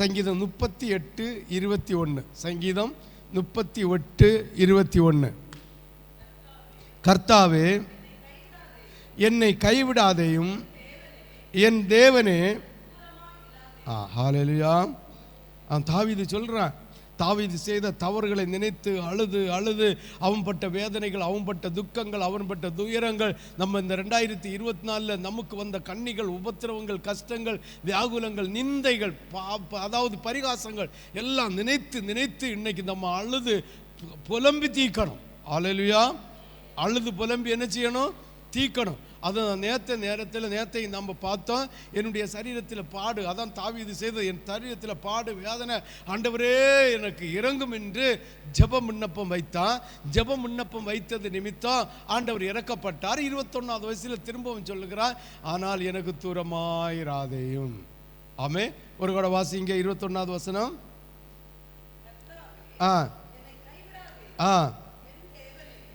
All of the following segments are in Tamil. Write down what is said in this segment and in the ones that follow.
சங்கீதம் முப்பத்தி எட்டு இருபத்தி ஒன்று. சங்கீதம் முப்பத்தி எட்டு இருபத்தி ஒன்று. கர்த்தாவே என்னை கைவிடாதேயும் என் தேவனே. ஆ ஹாலலியா ஆ தாவீது தாவீது செய்த தவறுகளை நினைத்து அழுது அழுது அவன் பட்ட வேதனைகள் அவன் பட்ட துக்கங்கள் அவன் பட்ட துயரங்கள் நம்ம இந்த ரெண்டாயிரத்தி இருபத்தி நாலில் நமக்கு வந்த கண்ணிகள் உபத்திரவங்கள் கஷ்டங்கள் வியாகுலங்கள் நிந்தைகள் பா- ப- அதாவது பரிகாசங்கள் எல்லாம் நினைத்து நினைத்து இன்னைக்கு நம்ம அழுது பு- புலம்பி தீக்கணும். ஆலையிலுயா அழுது புலம்பி என்ன செய்யணும்? தீக்கணும். அது நேற்ற நேரத்தில் நேத்தை நம்ம பார்த்தோம் என்னுடைய சரீரத்தில் பாடு அதான் தாவீது செய்தது. என் சரீரத்தில் பாடு வேதனை ஆண்டவரே எனக்கு இறங்கும் என்று ஜப விண்ணப்பம் வைத்தான். ஜப விண்ணப்பம் வைத்தது நிமித்தம் ஆண்டவர் இறக்கப்பட்டார். இருபத்தொன்னாவது வயசில் திரும்பவும் சொல்லுகிறார் ஆனால் எனக்கு தூரமாயிராதேயும். ஆமே ஒரு கூட வாசிங்க இருபத்தொன்னாவது வசனம். ஆ. ஆ.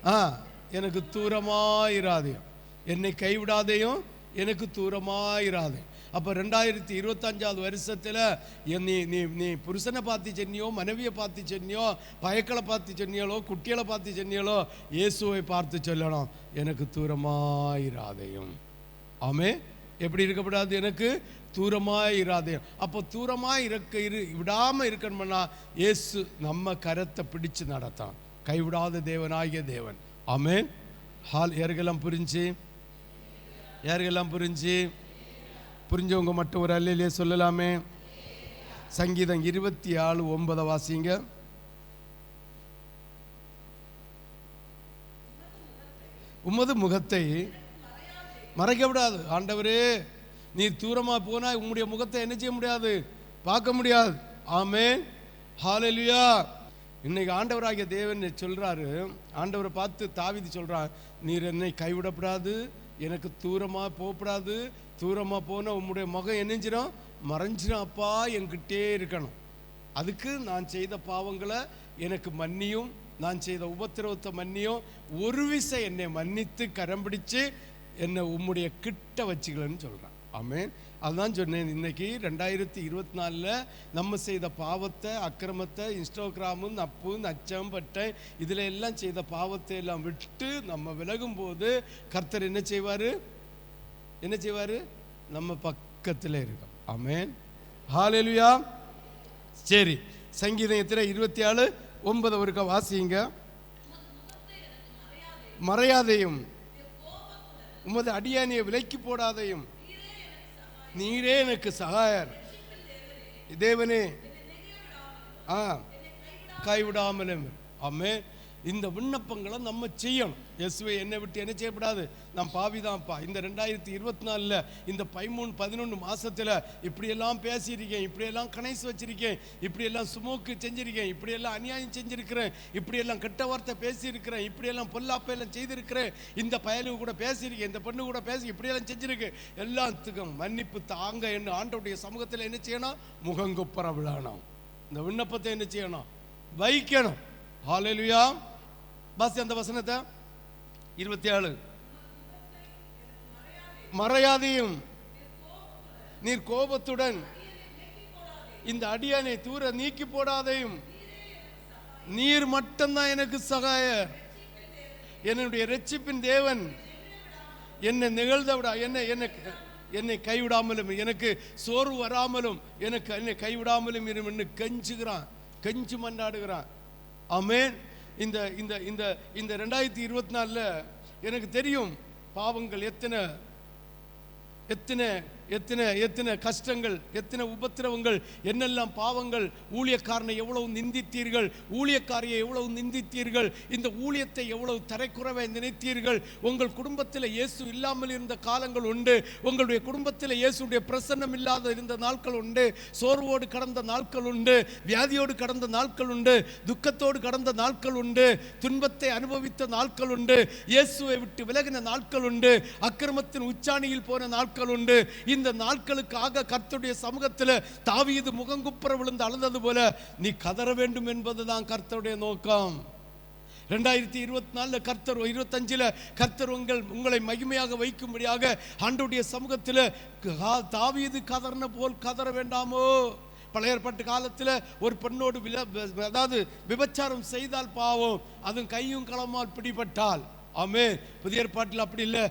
ஆ. எனக்கு தூரமாயிராதையும். என்னை கைவிடாதையும் எனக்கு தூரமாயிராதே. அப்போ ரெண்டாயிரத்தி இருபத்தஞ்சாவது வருஷத்தில் நீ நீ நீ புருஷனை பார்த்து சென்னியோ மனைவியை பார்த்து சென்னியோ பயக்களை பார்த்து சென்னியலோ குட்டிகளை பார்த்து சென்னியலோ இயேசுவை பார்த்து சொல்லணும். எனக்கு தூரமாயிராதையும். ஆமே எப்படி இருக்கப்படாது எனக்கு? தூரமாக இராதையும் அப்போ தூரமாக இருக்க இரு விடாமல் இருக்கணும்னா இயேசு நம்ம கரத்தை பிடிச்சு நடத்தான். கைவிடாத தேவனாகிய தேவன். ஆமே ஹால் யாருக்கெல்லாம் புரிஞ்சு? யாருக்கெல்லாம் புரிஞ்சு? புரிஞ்சவங்க மட்டும் ஒரு அல்லையிலே சொல்லலாமே. சங்கீதம் இருபத்தி ஆறு ஒன்பதை வாசிங்க. உமது முகத்தை மறைக்க விடாது. ஆண்டவரே நீ தூரமா போனா உங்களுடைய முகத்தை என்ன செய்ய முடியாது? பார்க்க முடியாது. ஆமே ஹாலெலியா இன்னைக்கு ஆண்டவராகிய தேவன் சொல்றாரு. ஆண்டவரை பார்த்து தாவிதி சொல்றார் நீர் என்னை கைவிடப்படாது. எனக்கு தூரமாக போகப்படாது. தூரமாக போனால் உம்முடைய முகம் என்னஞ்சிடும் மறைஞ்சிடும் அப்பா என்கிட்டே இருக்கணும். அதுக்கு நான் செய்த பாவங்களை எனக்கு மன்னியும். நான் செய்த உபத்திரவத்தை மன்னியும். ஒரு விசை என்னை மன்னித்து கரம் பிடிச்சு என்னை உம்முடைய கிட்ட வச்சுக்கலன்னு சொல்கிறேன் ஆமேன். அதுதான் சொன்னேன் இன்னைக்கு ரெண்டாயிரத்தி இருபத்தி நாலில் நம்ம செய்த பாவத்தை அக்கிரமத்தை இன்ஸ்டோகிராமு நப்பு நச்சம் பட்டை இதில் எல்லாம் செய்த பாவத்தை எல்லாம் விட்டு நம்ம விலகும் போது கர்த்தர் என்ன செய்வார்? என்ன செய்வார்? நம்ம பக்கத்தில் இருக்கோம் ஆமேன். ஹalleluya. சரி சங்கீதம் எத்தனை? இருபத்தி ஏழு ஒன்பது ஒருக்க வாசிங்க. மறையாதையும் உமது அடியானியை விலைக்கு போடாதையும் நீரே எனக்கு சகாயர். தேவனே ஆ கைவிடாமலும். ஆமே இந்த விண்ணப்பங்களை நம்ம செய்யணும். எஸ்வை என்னை விட்டு என்ன செய்யப்படாது? நான் பாவிதான்ப்பா. இந்த ரெண்டாயிரத்தி இருபத்தி நாலில் இந்த பதிமூணு பதினொன்று மாதத்தில் இப்படியெல்லாம் பேசியிருக்கேன் இப்படியெல்லாம் கணேசு வச்சுருக்கேன் இப்படியெல்லாம் சுமோக்கு செஞ்சுருக்கேன் இப்படியெல்லாம் அநியாயம் செஞ்சுருக்கிறேன் இப்படியெல்லாம் கெட்ட வார்த்தை பேசியிருக்கிறேன் இப்படியெல்லாம் பொல்லாப்பையெல்லாம் செய்திருக்கிறேன். இந்த பயலுக்கு கூட பேசியிருக்கேன் இந்த பொண்ணு கூட பேசி இப்படியெல்லாம் செஞ்சுருக்கு. எல்லாத்துக்கும் மன்னிப்பு தாங்க என்று ஆண்டவுடைய சமூகத்தில் என்ன செய்யணும்? முகங்குப்புற விழணும் இந்த விண்ணப்பத்தை என்ன செய்யணும்? வைக்கணும். ஹalleluya. பாசி அந்த வசனத்தை? இருபத்தி ஏழு. மறையாதையும். நீர் கோபத்துடன். இந்த அடியானை தூர நீக்கி போடாதையும். நீர் மட்டும்தான் எனக்கு சகாயர். என்னுடைய ரட்சிப்பின் தேவன். என்னை நிகழ்ந்த விடா என்னை எனக்கு என்னை கைவிடாமலும் எனக்கு சோர்வு வராமலும் எனக்கு என்னை கைவிடாமலும் இரு கெஞ்சுகிறான். கெஞ்சு மன்றாடுகிறான் ஆமென். இந்த இந்த இந்த இந்த ரெண்டாயிரத்தி இருபத்தி நாலில் எனக்கு தெரியும் பாவங்கள் எத்தனை எத்தனை எத்தனை எத்தனை கஷ்டங்கள் எத்தனை உபத்திரவங்கள் என்னெல்லாம் பாவங்கள் ஊழியக்காரனை எவ்வளவு நிந்தித்தீர்கள் ஊழியக்காரியை எவ்வளவு நிந்தித்தீர்கள் இந்த ஊழியத்தை எவ்வளவு தரைக்குறவை நினைத்தீர்கள் உங்கள் குடும்பத்தில் இயேசு இல்லாமல் இருந்த காலங்கள் உண்டு உங்களுடைய குடும்பத்தில் இயேசுடைய பிரசன்னம் இல்லாத இருந்த நாட்கள் உண்டு சோர்வோடு கடந்த நாட்கள் உண்டு வியாதியோடு கடந்த நாட்கள் உண்டு துக்கத்தோடு கடந்த நாட்கள் உண்டு துன்பத்தை அனுபவித்த நாட்கள் உண்டு இயேசுவை விட்டு விலகின நாட்கள் உண்டு அக்கிரமத்தின் உச்சாணியில் போன நாட்கள் உண்டு இந்த நாட்களுக்காக கர்த்தருடைய சமூகத்தில் தாவியது முகங்குப்புற விழுந்து அளந்தது போல நீ கதற வேண்டும் என்பதுதான் கர்த்தருடைய நோக்கம். ரெண்டாயிரத்தி இருபத்தி நாலில் கர்த்தர் இருபத்தஞ்சில் கர்த்தர் உங்கள் உங்களை மகிமையாக வைக்கும்படியாக ஆண்டுடைய சமூகத்தில் தாவியது தாவீது கதறின போல் கதற வேண்டாமோ? பழைய ஏற்பாட்டு காலத்தில் ஒரு பெண்ணோடு வில அதாவது விபச்சாரம் செய்தால் பாவம் அதுவும் கையும் களமால் பிடிபட்டால். ஆமே புதிய பாட்டில் அப்படி இல்லை.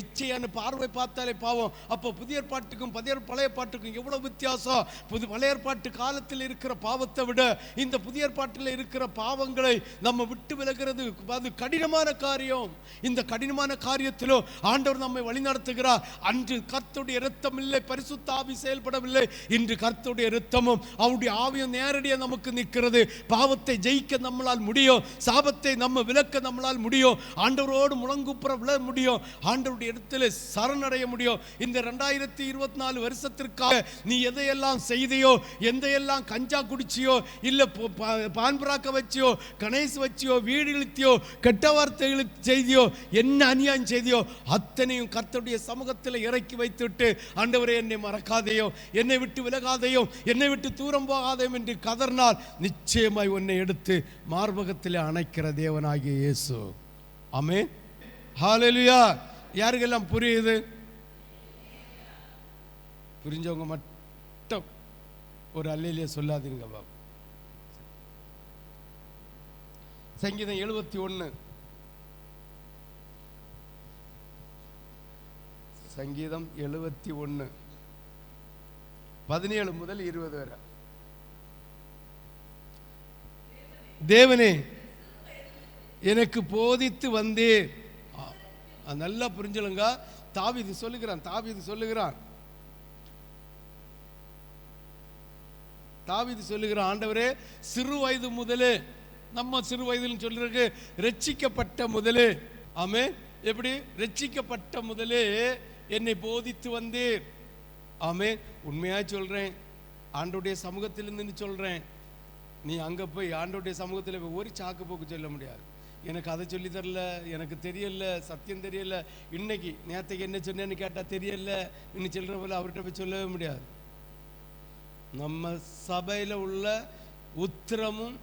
இச்சையான பார்வை பார்த்தாலே பாவம். அப்போ புதிய பாட்டுக்கும் புதிய பழைய பாட்டுக்கும் எவ்வளவு வித்தியாசம்? புது பழைய பாட்டு காலத்தில் இருக்கிற பாவத்தை விட இந்த புதிய பாட்டில் இருக்கிற பாவங்களை நம்ம விட்டு விலகிறது அது கடினமான காரியம். இந்த கடினமான காரியத்திலும் ஆண்டவர் நம்மை வழிநடத்துகிறார் அன்று கர்த்துடைய இரத்தம் இல்லை பரிசுத்த ஆவி செயல்படவில்லை. இன்று கர்த்துடைய இரத்தமும் அவருடைய ஆவியும் நேரடியாக நமக்கு நிற்கிறது. பாவத்தை ஜெயிக்க நம்மளால் முடியும். சாபத்தை நம்ம விலக்க நம்மளால் முடியும். ஆண்டவரோடு முழங்குப்புற விழ முடியும். ஆண்டவருடைய இடத்துல சரணடைய முடியும். இந்த ரெண்டாயிரத்தி இருபத்தி நாலு வருஷத்திற்காக நீ எதையெல்லாம் செய்தையோ எந்தையெல்லாம் கஞ்சா குடிச்சியோ இல்ல பான்புராக்க வச்சியோ கணேஷ் வச்சியோ வீடு இழுத்தியோ கெட்ட வார்த்தைகள் செய்தியோ என்ன அநியாயம் செய்தியோ அத்தனையும் கர்த்தருடைய சமூகத்தில் இறக்கி வைத்துவிட்டு ஆண்டவரே என்னை மறக்காதையோ என்னை விட்டு விலகாதையோ என்னை விட்டு தூரம் போகாதையும் என்று கதர்னால் நிச்சயமாய் உன்னை எடுத்து மார்பகத்தில் அணைக்கிற தேவனாகிய இயேசு. ஆமே ஹalleluya. யாருக்கெல்லாம் புரியுது? புரிஞ்சவங்க மட்டும் ஒரு அல்லையிலே சொல்லாதீங்க பாபு. சங்கீதம் எழுபத்தி ஒன்று சங்கீதம் எழுபத்தி ஒன்று பதினேழு முதல் இருபது வரை. தேவனே எனக்கு போதித்து வந்தேன் நல்லா புரிஞ்சுலுங்க. தாவீது சொல்லுகிறான் தாவீது சொல்லுகிறான். தாவிது சொல்லுகிறான் ஆண்டவரே சிறு வயது முதலே நம்ம சிறு வயதில் சொல்லிருக்கு ரட்சிக்கப்பட்ட முதலே. ஆமே எப்படி? ரட்சிக்கப்பட்ட முதலே என்னை போதித்து வந்தீர். ஆமே உண்மையா சொல்றேன் ஆண்டோடைய சமூகத்திலிருந்து சொல்றேன். நீ அங்க போய் ஆண்டோடைய சமூகத்தில் போய் ஒரு சாக்கு போக்கு சொல்ல முடியாது. எனக்கு அதை சொல்லி தரல எனக்கு தெரியல சத்தியம் தெரியல. இன்னைக்கு நேற்றுக்கு என்ன சொன்னேன்னு கேட்டால் தெரியல. இன்னும் சொல்கிற போல அவர்கிட்ட போய் சொல்லவே முடியாது. நம்ம சபையில் உள்ள உத்திரமும்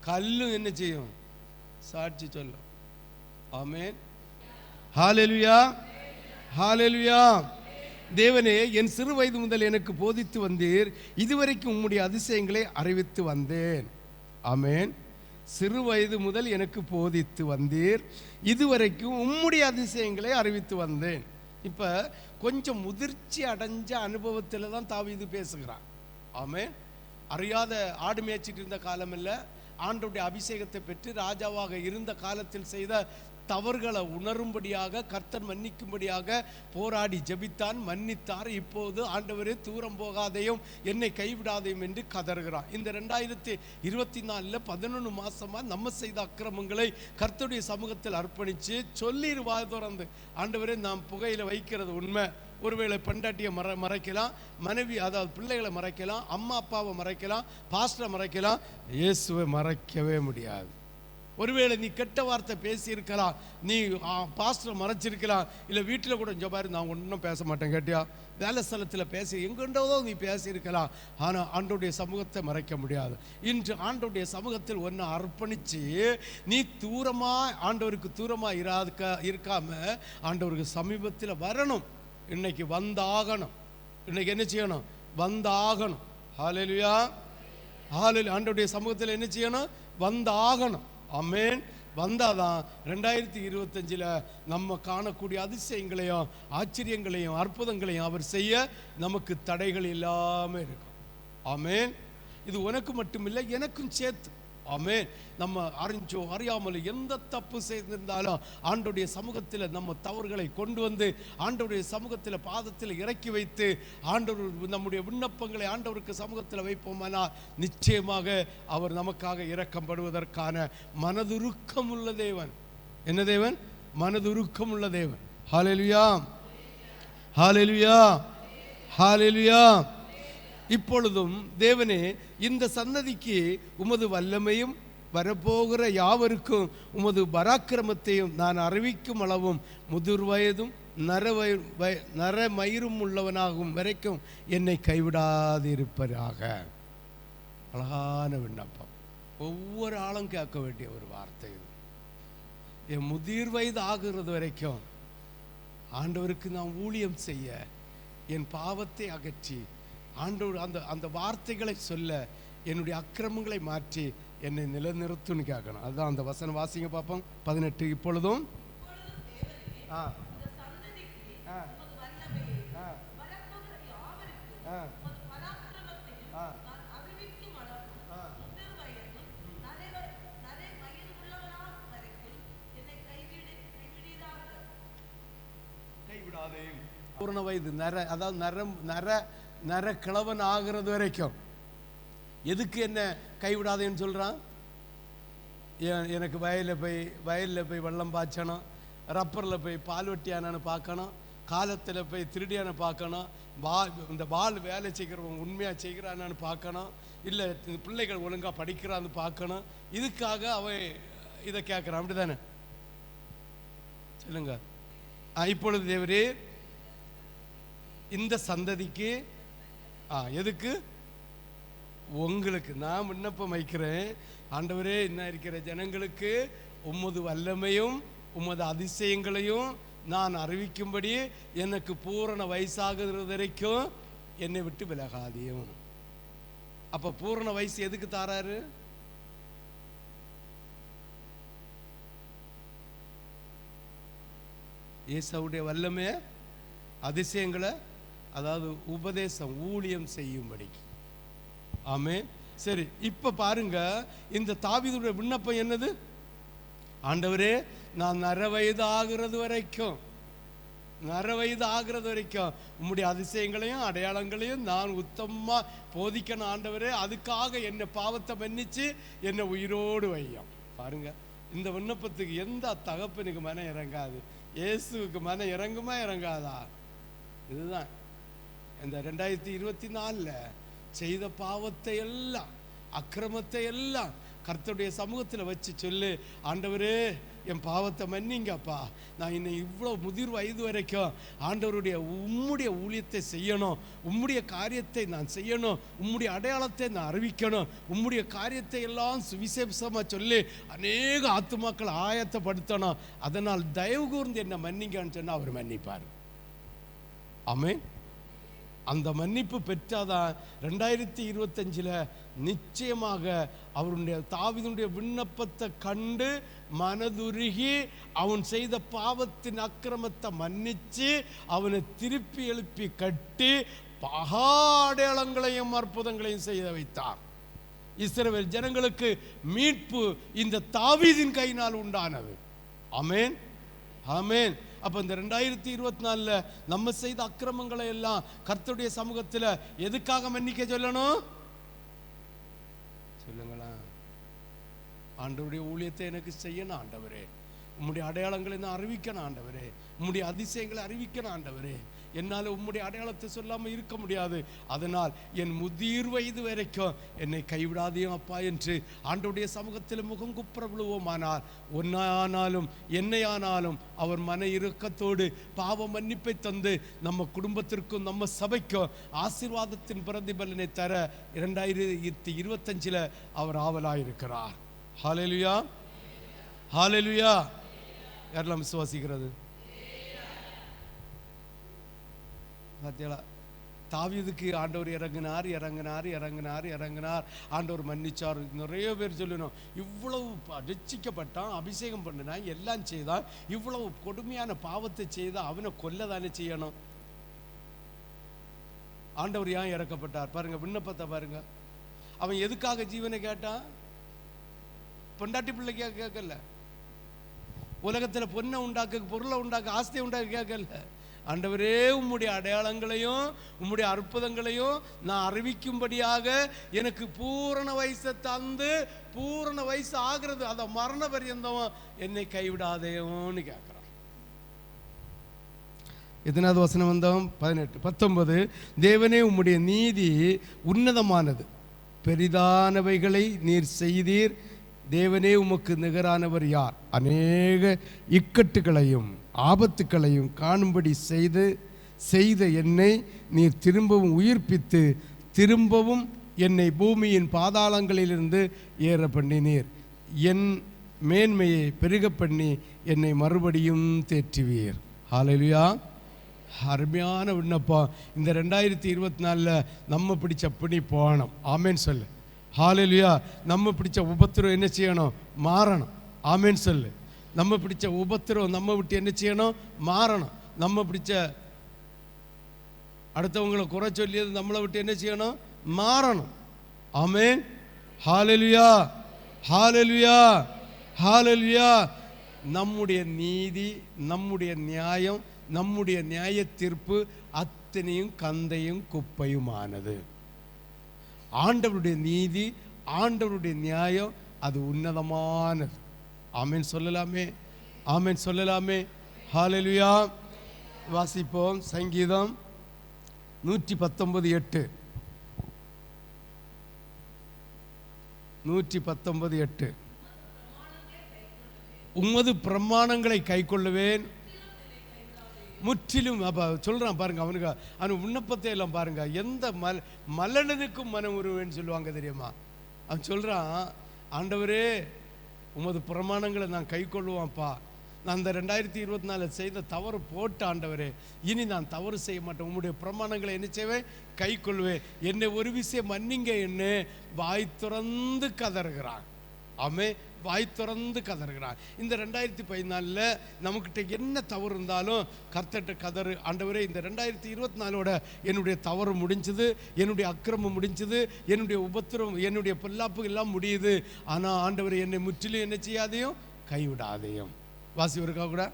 கல்லும் என்ன செய்யும்? சாட்சி சொல்லும். ஆமேன். ஹாலெல்வியா ஹாலெல்வியா தேவனே என் சிறு வயது முதல் எனக்கு போதித்து வந்தீர். இதுவரைக்கும் உம்முடைய அதிசயங்களை அறிவித்து வந்தேன். ஆமேன். சிறு வயது முதல் எனக்கு போதித்து வந்தீர். இதுவரைக்கும் உம்முடைய அதிசயங்களை அறிவித்து வந்தேன். இப்போ கொஞ்சம் முதிர்ச்சி அடைஞ்ச அனுபவத்தில் தான் தாவீது பேசுகிறான். ஆமே அறியாத ஆடு மேய்ச்சிட்டு இருந்த காலம் இல்லை ஆண்டோடைய அபிஷேகத்தை பெற்று ராஜாவாக இருந்த காலத்தில் செய்த தவறுகளை உணரும்படியாக கர்த்தர் மன்னிக்கும்படியாக போராடி ஜெபித்தான் மன்னித்தார். இப்போது ஆண்டவரே தூரம் போகாதையும் என்னை கைவிடாதையும் என்று கதறுகிறான் இந்த ரெண்டாயிரத்தி இருபத்தி நாலில் பதினொன்று மாதமாக நம்ம செய்த அக்கிரமங்களை கர்த்தருடைய சமூகத்தில் அர்ப்பணித்து சொல்லிடுவா திறந்து ஆண்டவரே நாம் புகையில் வைக்கிறது உண்மை. ஒருவேளை பெண்டாட்டியை மற மறைக்கலாம் மனைவி அதாவது பிள்ளைகளை மறைக்கலாம் அம்மா அப்பாவை மறைக்கலாம் பாஸ்டரை மறைக்கலாம் இயேசுவை மறைக்கவே முடியாது. ஒருவேளை நீ கெட்ட வார்த்தை பேசியிருக்கலாம் நீ பாஸ்டர் மறைச்சிருக்கலாம் இல்லை வீட்டில் கூட இங்கே பாரு நான் ஒன்றும் பேச மாட்டேன் கேட்டியா? வேலை ஸ்தலத்தில் பேசி எங்கெண்டதோ நீ பேசியிருக்கலாம் ஆனால் ஆண்டோடைய சமூகத்தை மறைக்க முடியாது. இன்று ஆண்டோடைய சமூகத்தில் ஒன்று அர்ப்பணித்து நீ தூரமாக ஆண்டவருக்கு தூரமாக இராதுக்க இருக்காமல் ஆண்டவருக்கு சமீபத்தில் வரணும். இன்னைக்கு வந்தாகணும். இன்னைக்கு என்ன செய்யணும்? வந்தாகணும். ஹalleluya. ஹalleluya. ஆண்டவருடைய சமூகத்தில் என்ன செய்யணும்? வந்தாகணும். அமேன் வந்தால் தான் ரெண்டாயிரத்தி இருபத்தஞ்சில் நம்ம காணக்கூடிய அதிசயங்களையும் ஆச்சரியங்களையும் அற்புதங்களையும் அவர் செய்ய நமக்கு தடைகள் இல்லாமல் இருக்கும். ஆமேன். இது உனக்கு மட்டுமில்லை எனக்கும் சேர்த்து. ஆமே நம்ம அறிஞ்சோ அறியாமல் எந்த தப்பு செய்திருந்தாலும் ஆண்டோடைய சமூகத்தில் நம்ம தவறுகளை கொண்டு வந்து ஆண்டவருடைய சமூகத்தில் பாதத்தில் இறக்கி வைத்து ஆண்டவர் நம்முடைய விண்ணப்பங்களை ஆண்டவருக்கு சமூகத்தில் வைப்போமானால் நிச்சயமாக அவர் நமக்காக இரக்கப்படுவதற்கான மனதுருக்கம் உள்ள தேவன். என்ன தேவன்? மனதுருக்கம் உள்ள தேவன். ஹalleluya ஹalleluya ஹalleluya இப்பொழுதும் தேவனே இந்த சன்னதிக்கு உமது வல்லமையும் வரப்போகிற யாவருக்கும் உமது பராக்கிரமத்தையும் நான் அறிவிக்கும் அளவும் முதிர் வயதும் நரவய வய- நரமயிரும் உள்ளவனாகும் வரைக்கும் என்னை கைவிடாதிருப்பதாக. அழகான விண்ணப்பம். ஒவ்வொரு ஆளும் கேட்க வேண்டிய ஒரு வார்த்தை இது. என் முதிர் வயது ஆகிறது வரைக்கும் ஆண்டவருக்கு நான் ஊழியம் செய்ய என் பாவத்தை அகற்றி ஆண்டவர் அந்த அந்த வார்த்தைகளை சொல்ல என்னுடைய அக்கிரமங்களை மாற்றி என்னை நிலைநிறுத்துன்னு கேட்கணும். அதுதான் அந்த வசனம். வாசிங்க பார்ப்போம். பதினெட்டு. இப்பொழுதும் ஆ. ஆ. ஆ. ஆ. ஆ. பூர்ண வயது. நர அதாவது நரம் நர நரக்கிழவன் ஆகிறது வரைக்கும். எதுக்கு என்ன கைவிடாதேன்னு சொல்கிறான் எனக்கு வயலில் போய் வயலில் போய் வெள்ளம் பாய்ச்சணும் ரப்பரில் போய் பால் வெட்டியானான்னு பார்க்கணும் காலத்தில் போய் திருடியானு பார்க்கணும் பால் இந்த பால் வேலை செய்கிறவங்க உண்மையாக செய்கிறானான்னு பார்க்கணும் இல்லை பிள்ளைகள் ஒழுங்காக படிக்கிறான்னு பார்க்கணும் இதுக்காக அவன் இதை கேட்குறான். அப்படி தானே சொல்லுங்க இப்பொழுது தேவரே இந்த சந்ததிக்கு ஆ எதுக்கு? உங்களுக்கு நான் விண்ணப்பம் வைக்கிறேன். ஆண்டவரே என்ன இருக்கிற ஜனங்களுக்கு உமது வல்லமையும் உமது அதிசயங்களையும் நான் அறிவிக்கும்படி எனக்கு பூரண வயசாகிறது வரைக்கும் என்னை விட்டு விலகாதியும் அப்ப பூரண வயசு எதுக்கு தாராரு? இயேசுவுடைய வல்லமே அதிசயங்களை அதாவது உபதேசம் ஊழியம் செய்யும்படிக்கு ஆமே சரி இப்போ பாருங்க இந்த தாவிதோட விண்ணப்பம் என்னது? ஆண்டவரே நான் நர வயது ஆகிறது வரைக்கும் நர வயது ஆகிறது வரைக்கும் உம்முடைய அதிசயங்களையும் அடையாளங்களையும் நான் உத்தமமாக போதிக்கணும் ஆண்டவரே. அதுக்காக என்னை பாவத்தை மன்னிச்சு என்னை உயிரோடு வையும். பாருங்க இந்த விண்ணப்பத்துக்கு எந்த தகப்பனுக்கு மனம் இறங்காது? இயேசுவுக்கு மனம் இறங்குமா இறங்காதா? இதுதான். இந்த ரெண்டாயிரத்தி இருபத்தி நாலில் செய்த பாவத்தை எல்லாம் அக்கிரமத்தை எல்லாம் கர்த்தருடைய சமூகத்தில் வச்சு சொல்லு. ஆண்டவரே என் பாவத்தை மன்னிங்கப்பா. நான் இன்னும் இவ்வளோ முதிர் வயது வரைக்கும் ஆண்டவருடைய உம்முடைய ஊழியத்தை செய்யணும். உம்முடைய காரியத்தை நான் செய்யணும். உம்முடைய அடையாளத்தை நான் அறிவிக்கணும். உம்முடைய காரியத்தை எல்லாம் சுவிசேஷமாக சொல்லி. அநேக ஆத்துமாக்கள் ஆயத்தப்படுத்தணும். அதனால் தயவு கூர்ந்து என்னை மன்னிங்கன்னு சொன்னால் அவர் மன்னிப்பார். ஆமென். அந்த மன்னிப்பு பெற்றாதான் ரெண்டாயிரத்தி இருபத்தஞ்சில் நிச்சயமாக அவருடைய தாவிதனுடைய விண்ணப்பத்தை கண்டு மனதுருகி அவன் செய்த பாவத்தின் அக்கிரமத்தை மன்னிச்சு அவனை திருப்பி எழுப்பி கட்டி பகா அடையாளங்களையும் அற்புதங்களையும் செய்ய வைத்தார். இஸ்ரவேல் ஜனங்களுக்கு மீட்பு இந்த தாவீதின் கையினால் உண்டானது. அமேன் அமேன் அப்போ இந்த ரெண்டாயிரத்தி இருபத்தி நாலில் நம்ம செய்த அக்கிரமங்களை எல்லாம் கர்த்தருடைய சமூகத்துல எதுக்காக மன்னிக்க சொல்லணும்? சொல்லுங்களேன். ஆண்டவருடைய ஊழியத்தை எனக்கு செய்யணும் ஆண்டவரே. உம்முடைய அடையாளங்களை நான் அறிவிக்கணும் ஆண்டவரே. உம்முடைய அதிசயங்களை அறிவிக்கணும் ஆண்டவரே. என்னால் உம்முடைய அடையாளத்தை சொல்லாமல் இருக்க முடியாது. அதனால் என் முதிர் வயது வரைக்கும் என்னை கைவிடாதேயும் அப்பா என்று ஆண்டுடைய சமூகத்தில் முகம் குப்புற விழுவோமானால் ஒன்னானாலும் என்னையானாலும் அவர் மன இறுக்கத்தோடு பாவ மன்னிப்பை தந்து நம்ம குடும்பத்திற்கும் நம்ம சபைக்கும் ஆசீர்வாதத்தின் பிரதிபலனை தர இரண்டாயிரத்தி இருபத்தஞ்சில் அவர் ஆவலாயிருக்கிறார். ஹாலேலுயா ஹாலேலுயா யாரெல்லாம் விசுவாசிக்கிறது? பார்த்தீங்களா தாவியதுக்கு ஆண்டவர் இறங்கினார் இறங்கினார் இறங்கினார் இறங்கினார். ஆண்டவர் மன்னிச்சார். நிறைய பேர் சொல்லணும் இவ்வளவு ரட்சிக்கப்பட்டான் அபிஷேகம் பண்ணினான் எல்லாம் செய்தான் இவ்வளவு கொடுமையான பாவத்தை செய்தா அவனை கொல்ல தானே செய்யணும். ஆண்டவர் ஏன் இறக்கப்பட்டார்? பாருங்க விண்ணப்பத்தை பாருங்க. அவன் எதுக்காக ஜீவனை கேட்டான்? பொண்டாட்டி பிள்ளைக்காக கேட்கல. உலகத்துல பொண்ணை உண்டாக்க பொருளை உண்டாக்க ஆஸ்தியை உண்டாக்க கேட்கல. ஆண்டவரே உம்முடைய அடையாளங்களையும் உம்முடைய அற்புதங்களையும் நான் அறிவிக்கும்படியாக எனக்கு பூரண வயசை தந்து பூரண வயசு ஆகிறது அதை மரண பரியந்தம் என்னை கைவிடாதேன்னு கேட்குறான் எத்தனாவது வசனம் வந்தோம்? பதினெட்டு பத்தொன்பது. தேவனே உம்முடைய நீதி உன்னதமானது. பெரிதானவைகளை நீர் செய்தீர். தேவனே உமக்கு நிகரானவர் யார்? அநேக இக்கட்டுகளையும் ஆபத்துக்களையும் காணும்படி செய்து செய்த என்னை நீர் திரும்பவும் உயிர்ப்பித்து திரும்பவும் என்னை பூமியின் பாதாளங்களிலிருந்து ஏற பண்ணினீர் என் மேன்மையை பெருக பண்ணி என்னை மறுபடியும் தேற்றுவீர். ஹாலலியா அருமையான விண்ணப்பம். இந்த ரெண்டாயிரத்தி இருபத்தி நாலில் நம்ம பிடிச்ச பிணி போகணும் ஆமேன்னு சொல்லு. ஹாலலுயா நம்ம பிடிச்ச உபத்திரம் என்ன செய்யணும்? மாறணும். ஆமேன்னு சொல்லு. நம்ம பிடிச்ச உபத்திரம் நம்ம விட்டு என்ன செய்யணும்? மாறணும். நம்ம பிடிச்ச அடுத்தவங்களை குறை சொல்லியது நம்மளை விட்டு என்ன செய்யணும்? மாறணும். ஆமேன். ஹாலலுயா ஹாலலுயா ஹாலலுயா நம்முடைய நீதி நம்முடைய நியாயம் நம்முடைய நியாய தீர்ப்பு அத்தனையும் கந்தையும் குப்பையுமானது. ஆண்டவருடைய நீதி ஆண்டவருடைய நியாயம் அது உன்னதமானது. ஆமேன் சொல்லலாமே. ஆமேன் சொல்லலாமே. ஹாலலுயா வாசிப்போம் சங்கீதம் நூற்றி பத்தொன்பது எட்டு. நூற்றி பத்தொன்பது எட்டு. உமது பிரமாணங்களை கைக்கொள்ளுவேன். முற்றிலும் அப்போ சொல்கிறான் பாருங்க அவனுக்கு அவன் விண்ணப்பத்தை எல்லாம் பாருங்க. எந்த மல் மலனனுக்கும் மனம் உருவேன்னு சொல்லுவாங்க தெரியுமா? அவன் சொல்கிறான் ஆண்டவரே உமது பிரமாணங்களை நான் கை கொள்ளுவான்ப்பா. நான் அந்த ரெண்டாயிரத்தி இருபத்தி நாலு செய்த தவறு போட்ட ஆண்டவரே. இனி நான் தவறு செய்ய மாட்டேன். உங்களுடைய பிரமாணங்களை என்ன செய்வேன்? கை கொள்வேன். என்னை ஒரு விஷயம் மன்னிங்க என்ன. வாய் திறந்து கதறுகிறான். அவன் வாய் திறந்து கதறுகிறான் இந்த ரெண்டாயிரத்தி பதினாலில் நம்மக்கிட்ட என்ன தவறு இருந்தாலும் கர்த்தட்ட கதறு. ஆண்டவரே இந்த ரெண்டாயிரத்தி இருபத்தி நாலோட என்னுடைய தவறு முடிஞ்சது என்னுடைய அக்கிரமம் முடிஞ்சது என்னுடைய உபத்திரம் என்னுடைய பொல்லாப்பு எல்லாம் முடியுது. ஆனால் ஆண்டவர் என்னை முற்றிலும் என்ன செய்யாதையும் கைவிடாதையும். வாசி இருக்கா கூட.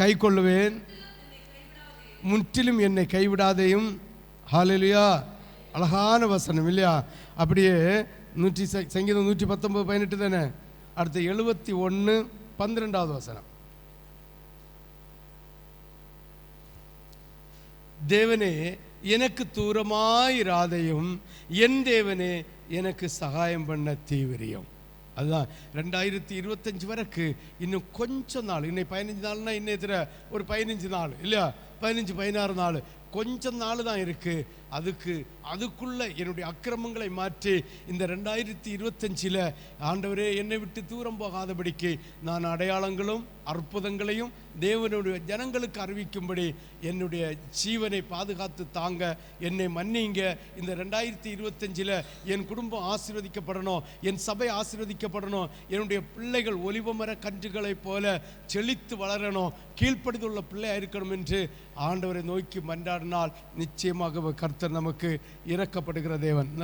கை கொள்ளுவேன் முற்றிலும் என்னை கைவிடாதையும். ஹாலலியா அழகான வசனம் இல்லையா? அப்படியே நூற்றி சங்கீதம் நூற்றி பத்தொன்பது பதினெட்டு தானே? அடுத்து எழுபத்தி ஒன்று பன்னிரெண்டாவது வசனம். தேவனே எனக்கு தூரமாயிராதையும் என் தேவனே எனக்கு சகாயம் பண்ண தீவிரியம். அதுதான் ரெண்டாயிரத்தி இருபத்தஞ்சி வரைக்கு இன்னும் கொஞ்சம் நாள் இன்னைக்கு பதினஞ்சு நாள்னா இன்னும் ஒரு பதினஞ்சு நாள் இல்லையா? பதினஞ்சு பதினாறு நாள். கொஞ்சம் நாள் தான் இருக்குது அதுக்கு அதுக்குள்ளே என்னுடைய அக்கிரமங்களை மாற்றி இந்த ரெண்டாயிரத்தி இருபத்தஞ்சில் ஆண்டவரே என்னை விட்டு தூரம் போகாதபடிக்கு நான் அடையாளங்களும் அற்புதங்களையும் தேவனுடைய ஜனங்களுக்கு அறிவிக்கும்படி என்னுடைய ஜீவனை பாதுகாத்து தாங்க என்னை மன்னிங்க. இந்த ரெண்டாயிரத்தி இருபத்தஞ்சில் என் குடும்பம் ஆசீர்வதிக்கப்படணும் என் சபை ஆசீர்வதிக்கப்படணும் என்னுடைய பிள்ளைகள் ஒலிவமர கன்றுகளைப் போல செழித்து வளரணும் கீழ்ப்படிந்துள்ள பிள்ளையாக இருக்கணும் என்று ஆண்டவரை நோக்கி மன்றாடினால் நிச்சயமாக கர்த்தர் நமக்கு இறக்கப்படுகிற தேவன்.